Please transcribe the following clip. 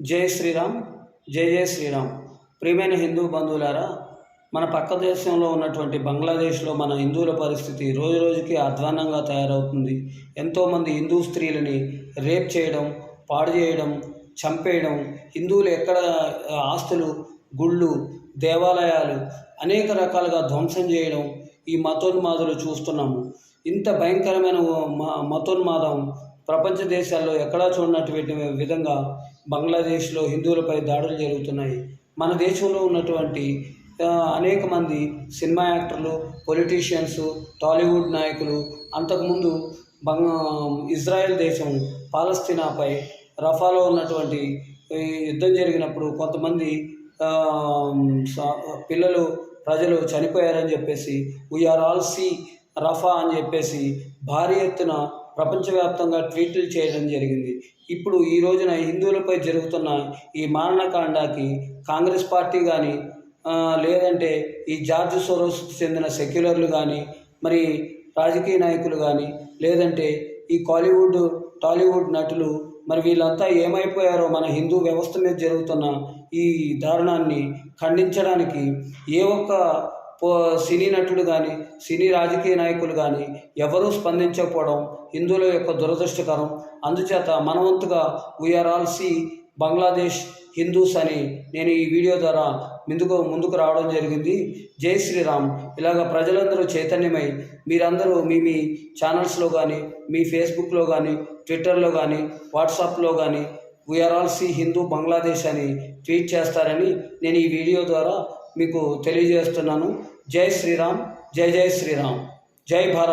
జై శ్రీరామ్ జై జై శ్రీరామ్. ప్రియమైన హిందూ బంధువులారా మన పక్క దేశంలో ఉన్నటువంటి బంగ్లాదేశ్లో మన హిందువుల పరిస్థితి రోజు రోజుకి అధ్వాన్నంగా తయారవుతుంది. ఎంతోమంది హిందూ స్త్రీలని రేప్ చేయడం పాడు చేయడం చంపేయడం హిందువులు ఎక్కడ ఆస్తులు గుళ్ళు దేవాలయాలు అనేక రకాలుగా ధ్వంసం చేయడం ఈ మతోన్మాదులు చూస్తున్నాము. ఇంత భయంకరమైన మతోన్మాదం ప్రపంచ దేశాల్లో ఎక్కడా చూడనటువంటి విధంగా బంగ్లాదేశ్లో హిందువులపై దాడులు జరుగుతున్నాయి. మన దేశంలో ఉన్నటువంటి అనేక మంది సినిమా యాక్టర్లు పొలిటీషియన్స్ టాలీవుడ్ నాయకులు అంతకుముందు బంగ్ ఇజ్రాయెల్ దేశం పాలస్తీనాపై రఫాలో ఉన్నటువంటి యుద్ధం జరిగినప్పుడు కొంతమంది పిల్లలు ప్రజలు చనిపోయారని చెప్పేసి వీఆర్ ఆల్ సీ రఫా అని చెప్పేసి భారీ ఎత్తున ప్రపంచవ్యాప్తంగా ట్వీట్లు చేయడం జరిగింది. ఇప్పుడు ఈ రోజున హిందువులపై జరుగుతున్న ఈ మారణకాండకి కాంగ్రెస్ పార్టీ కానీ లేదంటే ఈ జార్జ్ సోరోస్కి చెందిన సెక్యులర్లు కానీ మరి రాజకీయ నాయకులు కానీ లేదంటే ఈ కాలీవుడ్ టాలీవుడ్ నటులు మరి వీళ్ళంతా ఏమైపోయారో మన హిందూ వ్యవస్థ మీద జరుగుతున్న ఈ దారుణాన్ని ఖండించడానికి ఏ ఒక్క సినీ నటుడు కానీ సినీ రాజకీయ నాయకులు కానీ ఎవరూ స్పందించకపోవడం హిందువుల యొక్క దురదృష్టకరం. అందుచేత మనవంతుగా we are all see Bangladesh Hindus అని నేను ఈ వీడియో ద్వారా ముందుకు ముందుకు రావడం జరిగింది. జై శ్రీరామ్. ఇలాగ ప్రజలందరూ చైతన్యమై మీరందరూ మీ మీ ఛానల్స్లో కానీ మీ ఫేస్బుక్లో కానీ ట్విట్టర్లో కానీ వాట్సాప్లో కానీ we are all see Hindu Bangladesh అని ట్వీట్ చేస్తారని నేను ఈ వీడియో ద్వారా మీకు తెలియజేస్తున్నాను. జై శ్రీరామ్ జై జై శ్రీరామ్. జై భారత్